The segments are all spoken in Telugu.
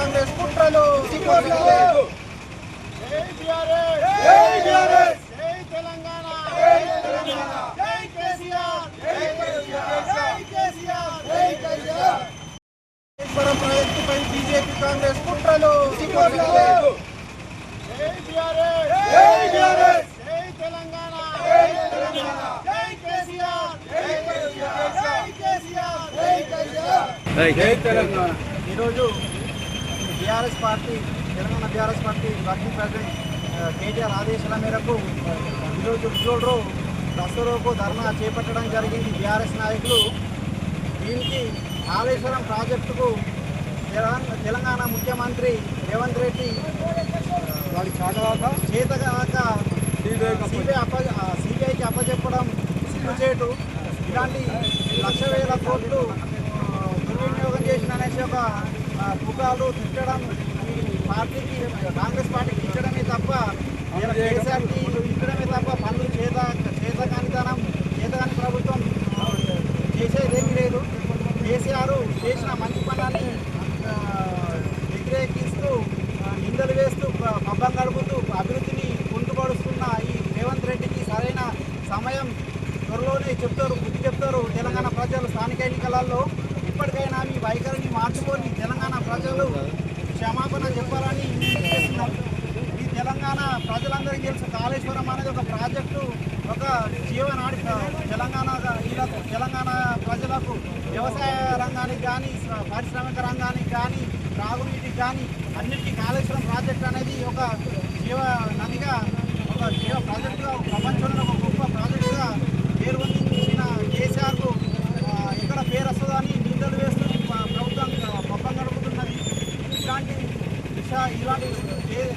కాంగ్రెస్ కుట్రలు జై బీఆర్ఎస్ జై బీఆర్ఎస్ జై తెలంగాణ జై తెలంగాణ జై కేసీఆర్ జై కేసీఆర్ జై కేసీఆర్ జై కేసీఆర్ కాళేశ్వరం ప్రాజెక్టుపై బీజేపీ కాంగ్రెస్ కుట్రలు జై బీఆర్ఎస్ జై బీఆర్ఎస్ జై తెలంగాణ జై తెలంగాణ జై కేసీఆర్ జై కేసీఆర్ జై కేసీఆర్ జై కేసీఆర్ జై తెలంగాణ ఈరోజు BRS party Telangana BRS party working president KTR ఆదేశాల మేరకు ఈరోజు రిజోడ్రో దసరోకు ధర్నా చేపట్టడం జరిగింది. బీఆర్ఎస్ నాయకులు దీనికి కాళేశ్వరం ప్రాజెక్టుకు తెలంగాణ ముఖ్యమంత్రి రేవంత్ రెడ్డి వాడి చాటవాక చేతగాక సిబిఐ అప్ప సిబిఐకి అప్పచెప్పడం సిగ్గుచేటు. ఇలాంటి లక్ష వేల కోట్లు దుర్వినియోగం ఒక ఆ, తిట్టడం ఈ పార్టీకి కాంగ్రెస్ పార్టీకి ఇచ్చడమే తప్ప కేసీఆర్కి ఇచ్చడమే తప్ప పనులు చేత చేతకానితనం చేతకాని ప్రభుత్వం చేసేదేమీ లేదు. కేసీఆర్ చేసిన మంచి పనాన్ని వ్యతిరేకిస్తూ నిందలు వేస్తూ పబ్బం గడుపుతూ అభివృద్ధిని పొందుపడుస్తున్న ఈ రేవంత్ రెడ్డికి సరైన సమయం త్వరలోనే చెప్తారు బుద్ధి చెప్తారు తెలంగాణ ప్రజలు స్థానిక ఎన్నికలలో. ఇప్పటికైనా మీ వైఖరి మార్చుకొని తెలంగాణ ప్రజలు క్షమాపణ చెప్పాలని విజ్ఞప్తి చేస్తున్నాం ఈ తెలంగాణ ప్రజలందరికీ తెలుసు కాళేశ్వరం అనేది ఒక ప్రాజెక్టు ఒక జీవనాడి తెలంగాణ ఈలకు తెలంగాణ ప్రజలకు వ్యవసాయ రంగానికి కానీ పారిశ్రామిక రంగానికి కానీ త్రాగునీటికి కానీ అన్నిటికీ కాళేశ్వరం ప్రాజెక్ట్ అనేది ఒక జీవ నదిగా ఒక జీవ ప్రాజెక్టుగా ప్రపంచంలో ఒక గొప్ప ప్రాజెక్టుగా పేరు పొందించిన కేసీఆర్కు ఎక్కడ పేరు వస్తుందని నిందలు వేస్తూ ప్రభుత్వం పబ్బం గడుపుతున్నది ఇలాంటి దిశ ఇలాంటి కే-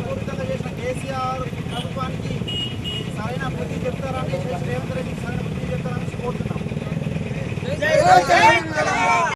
పూర్తిగా చేసిన కేసీఆర్ Não tem